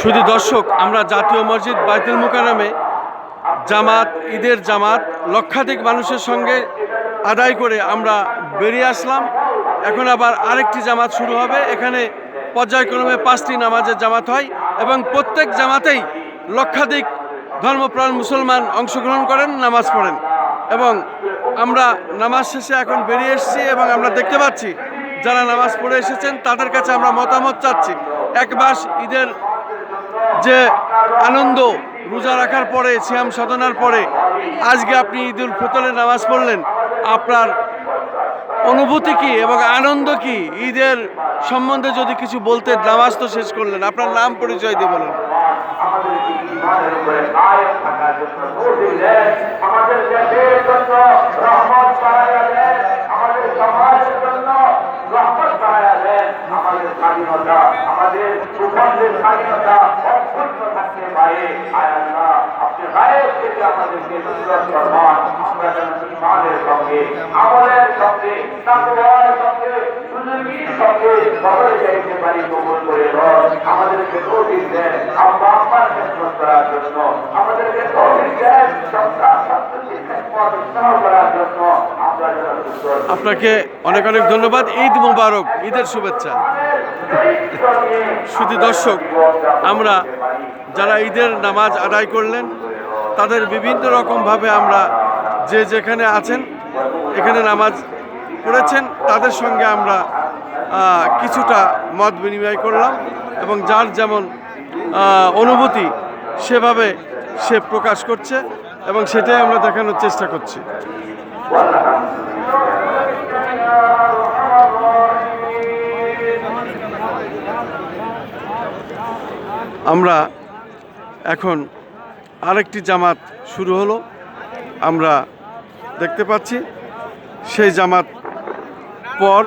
শুধু দর্শক, আমরা জাতীয় মসজিদ বাইতুল মুকারামে জামাত, ঈদের জামাত, লক্ষাধিক মানুষের সঙ্গে আদায় করে আমরা বেরিয়ে আসলাম। এখন আবার আরেকটি জামাত শুরু হবে। এখানে পর্যায়ক্রমে পাঁচটি নামাজের জামাত হয় এবং প্রত্যেক জামাতেই লক্ষাধিক ধর্মপ্রাণ মুসলমান অংশগ্রহণ করেন, নামাজ পড়েন। এবং আমরা নামাজ শেষে এখন বেরিয়ে এসেছি এবং আমরা দেখতে পাচ্ছি যারা নামাজ পড়ে এসেছেন, তাদের কাছে আমরা মতামত চাচ্ছি। এক মাস ঈদের যে আনন্দ রোজা রাখার পরে শ্যাম সাধনার পরে, আজকে আপনি ঈদুল ফিতরের নামাজ পড়লেন, আপনার অনুভূতি কি এবং আনন্দ কি? ঈদের সম্বন্ধে যদি কিছু বলতে, নামাজ তো শেষ করলেন, আপনার নাম পরিচয় দিয়ে বলেন। আমাদের রহমত বাড়াইয়া দেন আমাদের স্বাধীনতা, আমাদের ভূখণ্ডের স্বাধীনতা অক্ষুণ্ণ থাকতে পারে। আপনি আমাদেরকে আমরা যেন ইমানের সঙ্গে সঙ্গে সঙ্গে সঙ্গে যাইতে পারি করে আমাদেরকে দেন করার জন্য। আমাদেরকে দেন করার জন্য। আপনাকে অনেক অনেক ধন্যবাদ। ঈদ মুবারক, ঈদের শুভেচ্ছা। শুধু দর্শক, আমরা যারা ঈদের নামাজ আদায় করলেন, তাদের বিভিন্ন রকমভাবে আমরা যে যেখানে আছেন, এখানে নামাজ পড়েছেন, তাদের সঙ্গে আমরা কিছুটা মত বিনিময় করলাম এবং যার যেমন অনুভূতি সেভাবে সে প্রকাশ করছে এবং সেটাই আমরা দেখানোর চেষ্টা করছি। আমরা এখন আরেকটি জামাত শুরু হলো। আমরা দেখতে পাচ্ছি সেই জামাত পর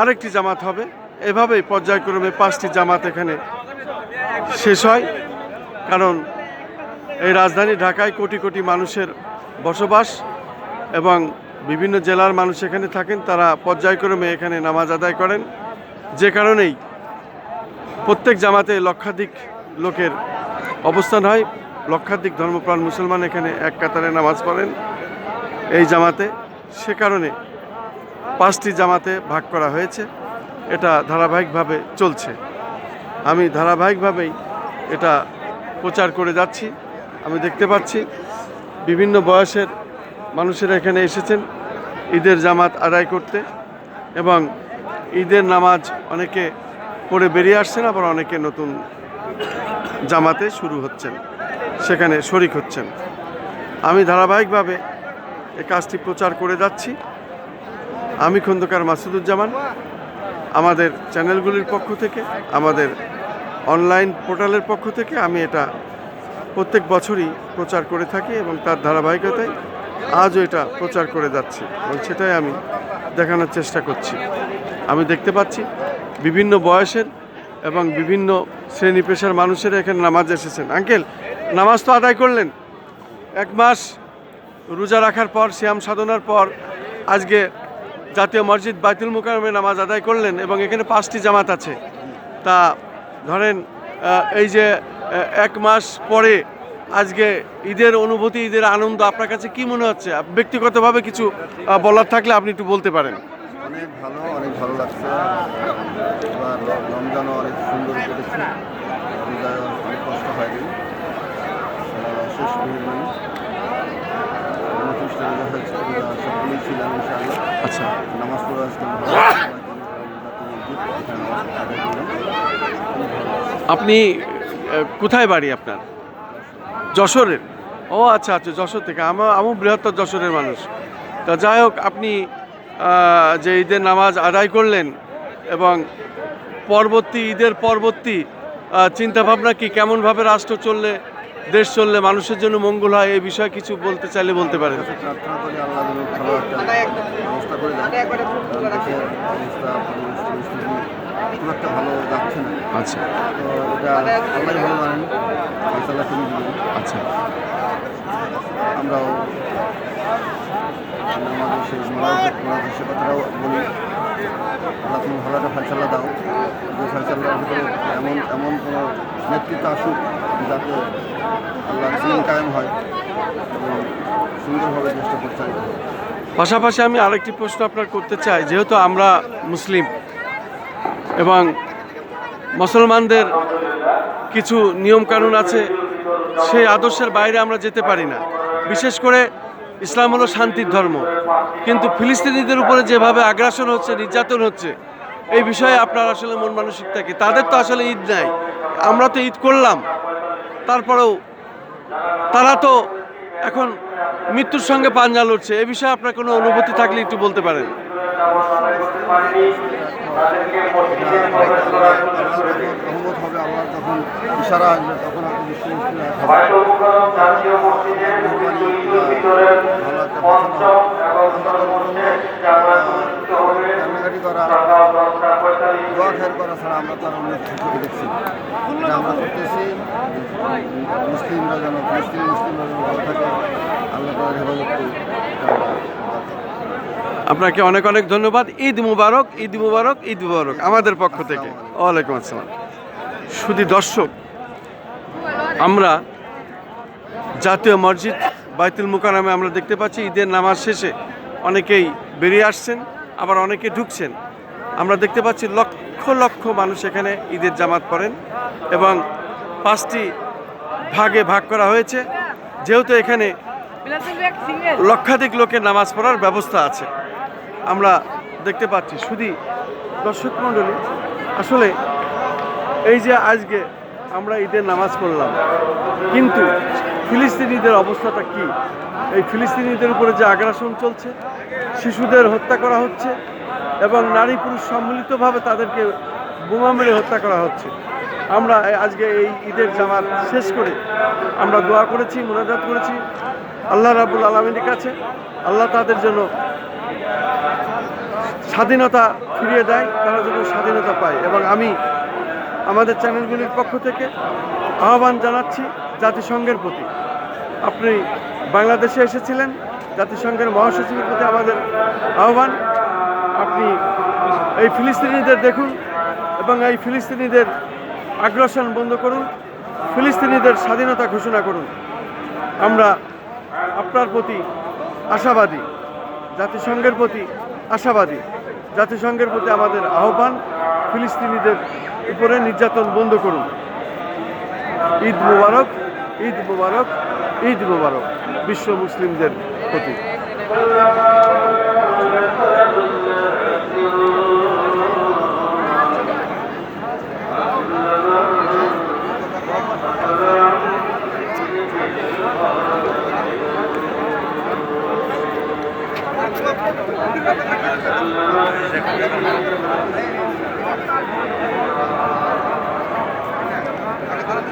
আরেকটি জামাত হবে। এভাবেই পর্যায়ক্রমে পাঁচটি জামাত এখানে শেষ হয়। কারণ এই রাজধানী ঢাকায় কোটি কোটি মানুষের বসবাস এবং বিভিন্ন জেলার মানুষ এখানে থাকেন, তারা পর্যায়ক্রমে এখানে নামাজ আদায় করেন। যে কারণেই প্রত্যেক জামাতে লক্ষাধিক লোকের অবস্থান হয়। লক্ষাধিক ধর্মপ্রাণ মুসলমান এখানে এক কাতারে নামাজ পড়েন এই জামাতে। সে কারণে পাঁচটি জামাতে ভাগ করা হয়েছে। এটা ধারাবাহিকভাবে চলছে। আমি ধারাবাহিকভাবেই এটা প্রচার করে যাচ্ছি। আমি দেখতে পাচ্ছি বিভিন্ন বয়সের মানুষেরা এখানে এসেছেন ঈদের জামাত আদায় করতে এবং ঈদের নামাজ অনেকে পড়ে বেরিয়ে আসছেন, আবার অনেকে নতুন জামাতে শুরু হচ্ছেন, সেখানে শরিক হচ্ছেন। আমি ধারাবাহিকভাবে এই কাজটি প্রচার করে যাচ্ছি। আমি খন্দকার মাসুদুজ্জামান, আমাদের চ্যানেলগুলির পক্ষ থেকে, আমাদের অনলাইন পোর্টালের পক্ষ থেকে আমি এটা প্রত্যেক বছরই প্রচার করে থাকি এবং তার ধারাবাহিকতায় আজও এটা প্রচার করে যাচ্ছি এবং সেটাই আমি দেখানোর চেষ্টা করছি। আমি দেখতে পাচ্ছি বিভিন্ন বয়সের এবং বিভিন্ন শ্রেণি পেশার মানুষেরা এখানে নামাজ এসেছেন। আঙ্কেল, নামাজ তো আদায় করলেন। এক মাস রোজা রাখার পর শ্যাম সাধনার পর আজকে জাতীয় মসজিদ বাইতুল মুকারমে নামাজ আদায় করলেন এবং এখানে পাঁচটি জামাত আছে। তা ধরেন এই যে এক মাস পরে আজকে ঈদের অনুভূতি, ঈদের আনন্দ আপনার কাছে কি মনে হচ্ছে? ব্যক্তিগতভাবে কিছু বলার থাকলে আপনি একটু বলতে পারেন। অনেক ভালো অনেক ভালো লাগছে। এবার রমজানও অনেক সুন্দর কেটেছে। রোজায় অনেক কষ্ট হয়নি। শেষ মেহরবানি উনত্রিশটা রোজা হয়েছে রোজা ছিলাম ইনশাআল্লাহ। আচ্ছা। নামাজ পড়ে আসলাম। আপনি কোথায় বাড়ি আপনার? যশোরের? ও আচ্ছা আচ্ছা যশোর থেকে। আমার আমি বৃহত্তর যশোরের মানুষ। তা যাই হোক আপনি যে ঈদের নামাজ আদায় করলেন এবং পরবর্তী ঈদের পরবর্তী চিন্তাভাবনা কি? কেমনভাবে রাষ্ট্র চললে দেশ চললে মানুষের জন্য মঙ্গল হয় এই বিষয়ে কিছু বলতে চাইলে বলতে পারেন। আচ্ছা আচ্ছা। আমরাও দাও এমন কোনো হয় এবং সুন্দরভাবে পাশাপাশি আমি আরেকটি প্রশ্ন আপনার করতে চাই, যেহেতু আমরা মুসলিম এবং মুসলমানদের কিছু নিয়মকানুন আছে, সেই আদর্শের বাইরে আমরা যেতে পারি না। বিশেষ করে ইসলাম হলো শান্তির ধর্ম কিন্তু ফিলিস্তিনিদের উপরে যেভাবে আগ্রাসন হচ্ছে নির্যাতন হচ্ছে এই বিষয়ে আপনার আসলে মন মানসিক থাকে তাদের তো আসলে ঈদ নাই আমরা তো ঈদ করলাম তারপরেও তারা তো এখন মৃত্যুর সঙ্গে পাঞ্জা লড়ছে এ বিষয়ে আপনার কোনো অনুভূতি থাকলে একটু বলতে পারেন ইশারা তখন পঞ্চম এবং সর্বশেষ অনুষ্ঠিত হবে। সকাল দশটা পঁয়তাল্লিশ দেখছি। আমরা করতেছি। মুসলিমরা যেন মুসলিম মুসলিমরা যেন ভালো থাকে আল্লাহ তাদের হেফাজত করি। আপনাকে অনেক অনেক ধন্যবাদ। ঈদ মুবারক ঈদ মুবারক ঈদ মুবারক আমাদের পক্ষ থেকে। ওয়ালাইকুম আসসালাম। শুধু দর্শক আমরা জাতীয় মসজিদ বাইতুল মুকারামে আমরা দেখতে পাচ্ছি, ঈদের নামাজ শেষে অনেকেই বেরিয়ে আসছেন, আবার অনেকে ঢুকছেন। আমরা দেখতে পাচ্ছি লক্ষ লক্ষ মানুষ এখানে ঈদের জামাত পড়েন এবং পাঁচটি ভাগে ভাগ করা হয়েছে। যেহেতু এখানে লক্ষাধিক লোকের নামাজ পড়ার ব্যবস্থা আছে, আমরা দেখতে পাচ্ছি। শুধু দর্শক মণ্ডলী, আসলে এই যে আজকে আমরা ঈদের নামাজ পড়লাম, কিন্তু ফিলিস্তিনিদের অবস্থাটা কি? এই ফিলিস্তিনিদের উপরে যে আগ্রাসন চলছে, শিশুদের হত্যা করা হচ্ছে এবং নারী পুরুষ সম্মিলিতভাবে তাদেরকে বোমা মেরে হত্যা করা হচ্ছে। আমরা আজকে এই ঈদের জামাত শেষ করে আমরা দোয়া করেছি, মোনাজাত করেছি। আল্লাহ রাবুল আলমীর কাছে আল্লাহ তাদের জন্য স্বাধীনতা ফিরিয়ে দেয়, তারা যেন স্বাধীনতা পায়। এবং আমি, আমাদের চ্যানেলগুলির পক্ষ থেকে আহ্বান জানাচ্ছি জাতিসংঘের প্রতি। আপনি বাংলাদেশে এসেছিলেন, জাতিসংঘের মহাসচিবের প্রতি আমাদের আহ্বান। আপনি এই ফিলিস্তিনিদের দেখুন এবং এই ফিলিস্তিনিদের আগ্রাসন বন্ধ করুন, ফিলিস্তিনিদের স্বাধীনতা ঘোষণা করুন। আমরা আপনার প্রতি আশাবাদী, জাতিসংঘের প্রতি আশাবাদী, জাতিসংঘের প্রতি আমাদের আহ্বান, ফিলিস্তিনিদের উপরে নির্যাতন বন্ধ করুন। ঈদ মুবারক ঈদ মুবারক ঈদ মুবারক বিশ্ব মুসলিমদের প্রতি।